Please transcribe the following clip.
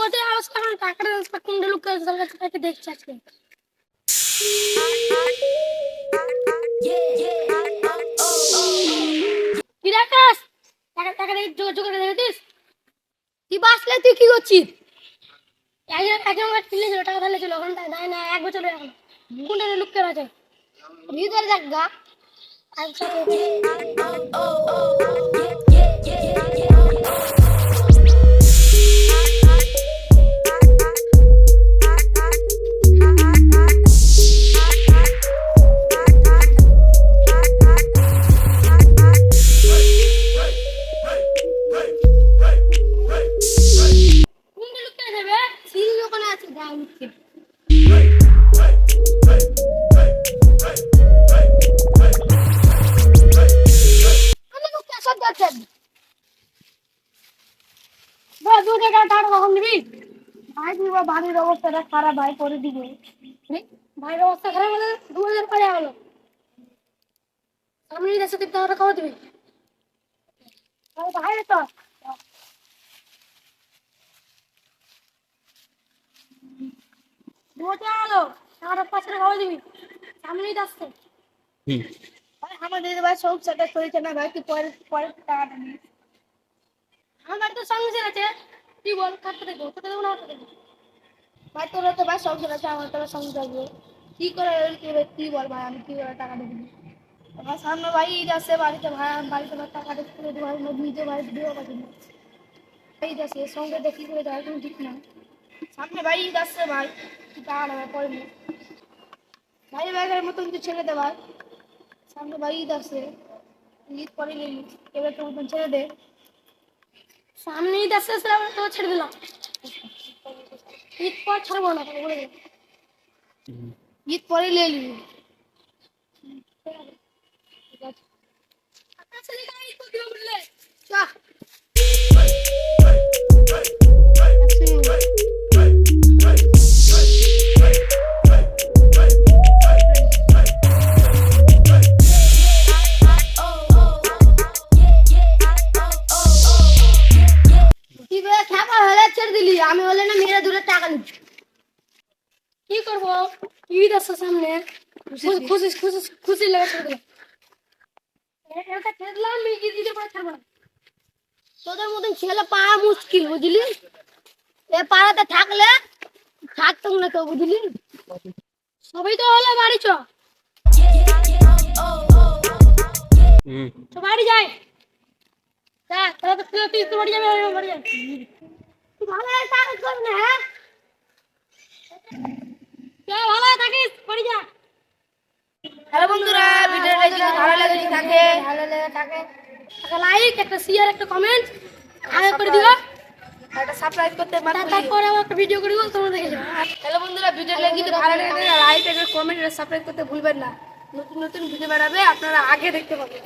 দুয়াতে আওয়াজ কারণ টাকাটা কোনটা লোক তাকে দেখছে আজকে। কি রাখাস টাকা টাকা দেখে যোগাযোগ করে দেখেছিস তুই বাসলে তুই কি করছিস? একজন একজন আমার ছিল টাকা তাহলে ছিল ওখানে না না এক বছর এখন কোনটা লোক কেন আছে। ভিতরে দেখ গা। আচ্ছা বা দু টাকা টাকা কখন দিবি? ভাই দিব বাড়ির অবস্থাটা খারাপ ভাই করে দিবে। ভাইয়ের অবস্থা খারাপ হলে দু হাজার করে হলো। সামনে দেশে তুই টাকাটা কবে দিবি ভাই তো দু টাকা হলো পাঁচ টাকা দিবি। সামনেই আসছে আমার দিদি ভাই সংসারটা চলছে না ভাই তুই পরে পরে টাকাটা নিস। আমার তো সংসার আছে। তুই বল কাটতে দেখব কোথায় দেবো না দেবো? ভাই, তোর তো, ভাই, সংসার আছে, আমার তো ভাই সংসার আছে কি করে তুই বল, ভাই, আমি কি করে টাকা দেবো? আমার সামনে, ভাই, ঈদ আসছে বাড়িতে, ভাই, আমি বাড়িতে ভাই টাকা দেখতে দেবো ভাই আমার নিজে ভাই দিও পাচ্ছি না ঈদ আসছে সঙ্গে দেখি করে দেওয়া কোনো ঠিক না। সামনে, ভাই, ঈদ আসছে ভাই টাকা নেবে পরে নে। ভাই ব্যাগের মতন তুই ছেড়ে দে, ভাই। সামনে, ভাই, ঈদ আছে, ঈদ পরে নিলি এবার তো মতন ছেড়ে দে। সামনে ঈদ আসছে সেটা তো ছেড়ে দিলাম। ঈদ পর ছাড়বো না বলে ঈদ পরে নিয়ে নিবি। খেপা হলে ছেড়ে দিলি আমি হলে না মেরে দূরে টাকা নিচ্ছি কি করব ঈদ আসছে সামনে খুশি খুশি খুশি খুশি লেগে ছেড়ে দিলাম এ- এটা ছেড়ে দিলাম আমি ঈদ দিতে পারে ছাড়বো না তোদের মতন ছেলে পাওয়া মুশকিল বুঝলি এ পাড়াতে থাকলে থাকতাম না কেউ বুঝলি সবই তো হলো বাড়ি চ হুম তো বাড়ি যাই দেখ তাহলে তো তুই তুই তোর বাড়ি যাবি আমি আমার বাড়ি যাই হ্যালো বন্ধুরা ভিডিওটা যদি ভালো লাগে থাকে ভালো লেগে থাকে একটা লাইক একটা শেয়ার একটা কমেন্ট আগে করে দিবা একটা সাবস্ক্রাইব করতে তারপরে একটা ভিডিও করে তোমরা দেখে যাবে হ্যালো বন্ধুরা ভিডিওটা যদি ভালো লাগে লাইক এবং কমেন্ট সাবস্ক্রাইব করতে ভুলবেন না। নতুন নতুন ভিডিও বানাবে আপনারা আগে দেখতে পাবেন।